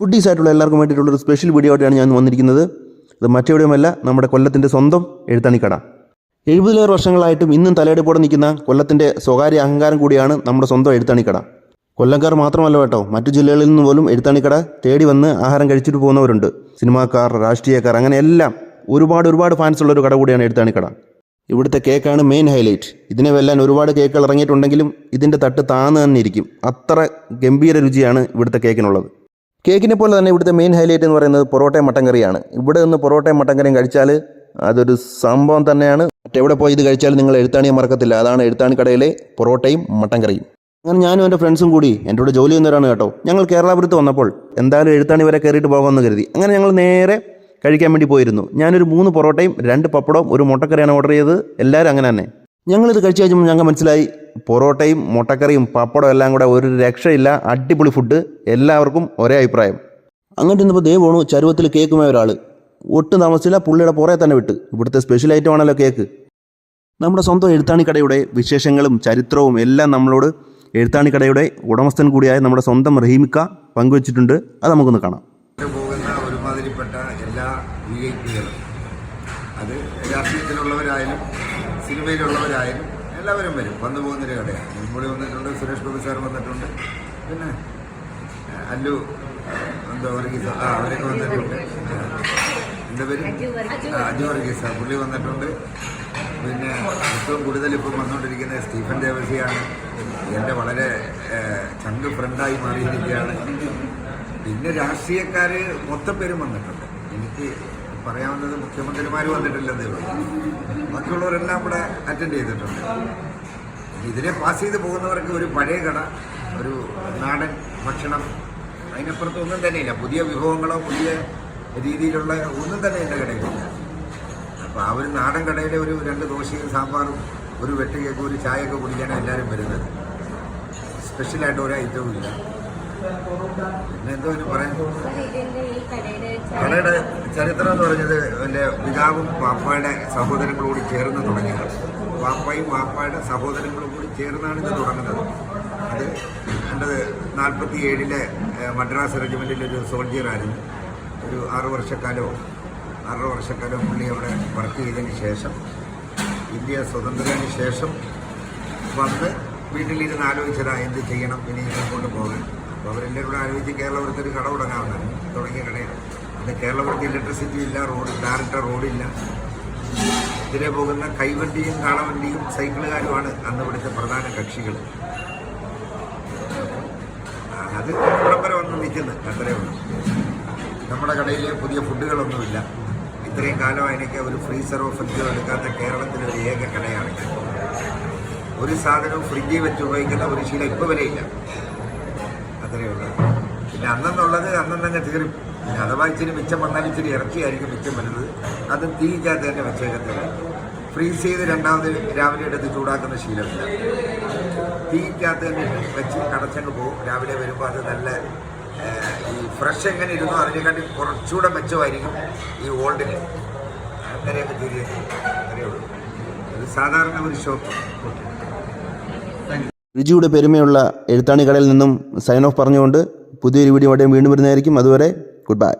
Foodies ആയിട്ടുള്ള എല്ലാവർക്കും വേണ്ടിയിട്ടുള്ള ഒരു സ്പെഷ്യൽ വീഡിയോ ആയിട്ടാണ് ഞാൻ വന്നിരിക്കുന്നത്. അത് മറ്റെവിടെയുമല്ല നമ്മുടെ കൊല്ലത്തിന്റെ സ്വന്തം എഴുത്താണിക്കട. എഴുപതിലേറെ വർഷങ്ങളായിട്ടും ഇന്നും തലയെടുപ്പോടെ നിൽക്കുന്ന കൊല്ലത്തിന്റെ സ്വകാര്യ അഹങ്കാരം കൂടിയാണ് നമ്മുടെ സ്വന്തം എഴുത്താണിക്കട. കൊല്ലംകാർ മാത്രമല്ല കേട്ടോ മറ്റു ജില്ലകളിൽ നിന്ന് പോലും എഴുത്താണിക്കട തേടി വന്ന് ആഹാരം കഴിച്ചിട്ട് പോകുന്നവരുണ്ട്. സിനിമാക്കാർ രാഷ്ട്രീയക്കാർ അങ്ങനെ എല്ലാം ഒരുപാട് ഒരുപാട് ഫാൻസ് ഉള്ള ഒരു കട കൂടിയാണ് എഴുത്താണിക്കട. ഇവിടുത്തെ കേക്കാണ് മെയിൻ ഹൈലൈറ്റ് ഇതിനെ വെല്ലാൻ ഒരുപാട് കേക്കുകൾ ഇറങ്ങിയിട്ടുണ്ടെങ്കിലും ഇതിന്റെ തട്ട് താന്ന് തന്നെ ഇരിക്കും. അത്ര ഗംഭീര രുചിയാണ് ഇവിടുത്തെ കേക്കിനുള്ളത് കേക്കിനെ പോലെ തന്നെ ഇവിടുത്തെ മെയിൻ ഹൈലൈറ്റ് എന്ന് പറയുന്നത് പൊറോട്ടയും മട്ടൻ കറിയാണ് ഇവിടെ നിന്ന് പൊറോട്ടയും മട്ടൻ കറിയും കഴിച്ചാൽ അതൊരു സംഭവം തന്നെയാണ്. മറ്റെവിടെ പോയി ഇത് കഴിച്ചാലും നിങ്ങൾ എഴുത്താണിയെ മറക്കത്തില്ല. അതാണ് എഴുത്താണി കടയിലെ പൊറോട്ടയും മട്ടൻ കറിയും അങ്ങനെ ഞാനും എന്റെ ഫ്രണ്ട്സും കൂടി എന്റെ കൂടെ ജോലി ചെയ്യുന്നവരാണ് കേട്ടോ. ഞങ്ങൾ കേരളപുരത്ത് വന്നപ്പോൾ എന്തായാലും എഴുത്താണി വരെ കയറിയിട്ട് പോകാമെന്ന് കരുതി. അങ്ങനെ ഞങ്ങൾ നേരെ കഴിക്കാൻ വേണ്ടി പോയിരുന്നു. ഞാനൊരു മൂന്ന് പൊറോട്ടയും രണ്ട് പപ്പടവും ഒരു മുട്ടക്കറിയാണ് ഓർഡർ ചെയ്തത്. എല്ലാവരും അങ്ങനെ തന്നെ. ഞങ്ങളിത് കഴിച്ച് കഴിഞ്ഞപ്പോൾ ഞങ്ങൾക്ക് മനസ്സിലായി പൊറോട്ടയും മുട്ടക്കറിയും പപ്പടവും എല്ലാം കൂടെ ഒരു രക്ഷയില്ല അടിപൊളി ഫുഡ് എല്ലാവർക്കും ഒരേ അഭിപ്രായം. അങ്ങനെ ഇന്നിപ്പോൾ ദേ പോണു ചരുവത്തിൽ കേക്കുമായ ഒരാൾ ഒട്ടും താമസിച്ചില്ല പുള്ളിയുടെ പുറകെ തന്നെ വിട്ട്. ഇവിടുത്തെ സ്പെഷ്യൽ ഐറ്റം ആണല്ലോ കേക്ക് നമ്മുടെ സ്വന്തം എഴുത്താണിക്കടയുടെ വിശേഷങ്ങളും ചരിത്രവും എല്ലാം നമ്മളോട് എഴുത്താണിക്കടയുടെ ഉടമസ്ഥൻ കൂടിയായ നമ്മുടെ സ്വന്തം റഹീമിക്ക പങ്കുവച്ചിട്ടുണ്ട്. അത് നമുക്കൊന്ന് കാണാം. എല്ലാ അത് രാഷ്ട്രീയത്തിലുള്ളവരായാലും സിനിമയിലുള്ളവരായാലും എല്ലാവരും വരും. വന്നു പോകുന്നൊരു കടയാണ് മുൻപൊളി വന്നിട്ടുണ്ട് സുരേഷ് ഗോപി സാർ വന്നിട്ടുണ്ട്. പിന്നെ അല്ലു എന്താ വർഗീസ് ആ അവരൊക്കെ വന്നിട്ടുണ്ട്. എന്താ പേര്. അജു വർഗീസ്. പുള്ളി വന്നിട്ടുണ്ട്. പിന്നെ ഏറ്റവും കൂടുതൽ ഇപ്പം വന്നുകൊണ്ടിരിക്കുന്നത് സ്റ്റീഫൻ ദേവസിയാണ്. എന്റെ വളരെ ചങ്ക് ഫ്രണ്ടായി മാറിയിരിക്കുകയാണ്. പിന്നെ രാഷ്ട്രീയക്കാർ മൊത്തം പേരും വന്നിട്ടുണ്ട്. എനിക്ക് പറയാവുന്നത് മുഖ്യമന്ത്രിമാർ വന്നിട്ടില്ലെന്നേ ഉള്ളൂ. ബാക്കിയുള്ളവരെല്ലാം ഇവിടെ അറ്റൻഡ് ചെയ്തിട്ടുണ്ട്. ഇതിനെ പാസ് ചെയ്ത് പോകുന്നവർക്ക് ഒരു പഴയ കട ഒരു നാടൻ ഭക്ഷണം അതിനപ്പുറത്ത് ഒന്നും തന്നെയില്ല. പുതിയ വിഭവങ്ങളോ പുതിയ രീതിയിലുള്ള ഒന്നും തന്നെ എന്റെ കടയിലില്ല. അപ്പോൾ ആ ഒരു നാടൻ കടയിലെ ഒരു രണ്ട് ദോശയും സാമ്പാറും ഒരു വെട്ടയൊക്കെ ഒരു ചായയൊക്കെ കുടിക്കാനാണ് എല്ലാവരും വരുന്നത്. സ്പെഷ്യലായിട്ട് ഒരു ഐറ്റവും ഇല്ല. എന്തോ ഈ കടയുടെ ചരിത്രം എന്ന് പറഞ്ഞത് എന്റെ പിതാവും പാപ്പയുടെ സഹോദരങ്ങളും കൂടി ചേർന്ന് തുടങ്ങിയതാണ്. പാപ്പയും പാപ്പയുടെ സഹോദരങ്ങളും കൂടി ചേർന്നാണ് ഇത് തുടങ്ങുന്നത്. അത് എന്റെ നാൽപ്പത്തി ഏഴിലെ മദ്രാസ് റെജിമെന്റിന്റെ ഒരു സോൾജിയറായിരുന്നു ഒരു ആറു വർഷക്കാലോ ആറര വർഷക്കാലം പുള്ളി അവിടെ വർക്ക് ചെയ്തതിന് ശേഷം ഇന്ത്യ സ്വതന്ത്രത്തിന് ശേഷം വന്ന് വീട്ടിലിരുന്ന് ആലോചിച്ചതാ എന്ത് ചെയ്യണം ഇനി മുമ്പോട്ട് പോകാൻ. അപ്പോൾ അവരെന്റെ കൂടെ ആലോചിച്ച് കേരളപുരത്ത് ഒരു കട തുടങ്ങാവുന്ന തുടങ്ങിയ കടയാണ്. പിന്നെ കേരളപുരത്ത് ഇലക്ട്രിസിറ്റി ഇല്ല റോഡ് ടാറിട്ട റോഡില്ല ഇതിലെ പോകുന്ന കൈവണ്ടിയും കാളവണ്ടിയും സൈക്കിളുകാരുമാണ് അന്ന് ഇവിടുത്തെ പ്രധാന കക്ഷികൾ. അത് ഇവിടം വന്ന് നിൽക്കുന്നത് അത്രേ ഉള്ളൂ. നമ്മുടെ കടയിൽ പുതിയ ഫുഡുകളൊന്നുമില്ല. ഇത്രയും കാലം എനിക്ക് ഒരു ഫ്രീസറോ ഫ്രിഡ്ജോ എടുക്കാത്ത കേരളത്തിലെ ഒരു ഏക കടയാണ്. ഒരു സാധനവും ഫ്രിഡ്ജിൽ വെച്ച് ഉപയോഗിക്കുന്ന ഒരു ശീലം ഇപ്പോൾ വരെയില്ല അത്രയേ ഉള്ളൂ. പിന്നെ അന്നെന്നുള്ളത് അന്നന്നങ്ങ് തീരും. പിന്നെ അഥവാ ഇച്ചിരി മിച്ചം വന്നാൽ ഇച്ചിരി ഇറച്ചിയായിരിക്കും മിച്ചം വരുന്നത്. അത് തീയിക്കാത്ത തന്നെ വെച്ചേക്കത്തില്ല. ഫ്രീസ് ചെയ്ത് രണ്ടാമത് രാവിലെ എടുത്ത് ചൂടാക്കുന്ന ശീലമില്ല. തീയിക്കാത്ത തന്നെ വെച്ച് കടച്ചങ്ങ് പോകും. രാവിലെ വരുമ്പോൾ അത് നല്ല ഈ ഫ്രഷ് എങ്ങനെ ഇരുന്നോ അതിനെക്കാട്ടി കുറച്ചുകൂടെ മെച്ചമായിരിക്കും ഈ ഓൾഡിന് അങ്ങനെയൊക്കെ അങ്ങനെയേ ഉള്ളൂ. ഒരു സാധാരണ ഒരു ഷോപ്പ്. രുചിയുടെ പെരുമയുള്ള എഴുത്താണി കടയിൽ നിന്നും സൈൻ ഓഫ് പറഞ്ഞുകൊണ്ട് പുതിയൊരു വീഡിയോ വീണ്ടും വരുന്നതായിരിക്കും. അതുവരെ ഗുഡ് ബൈ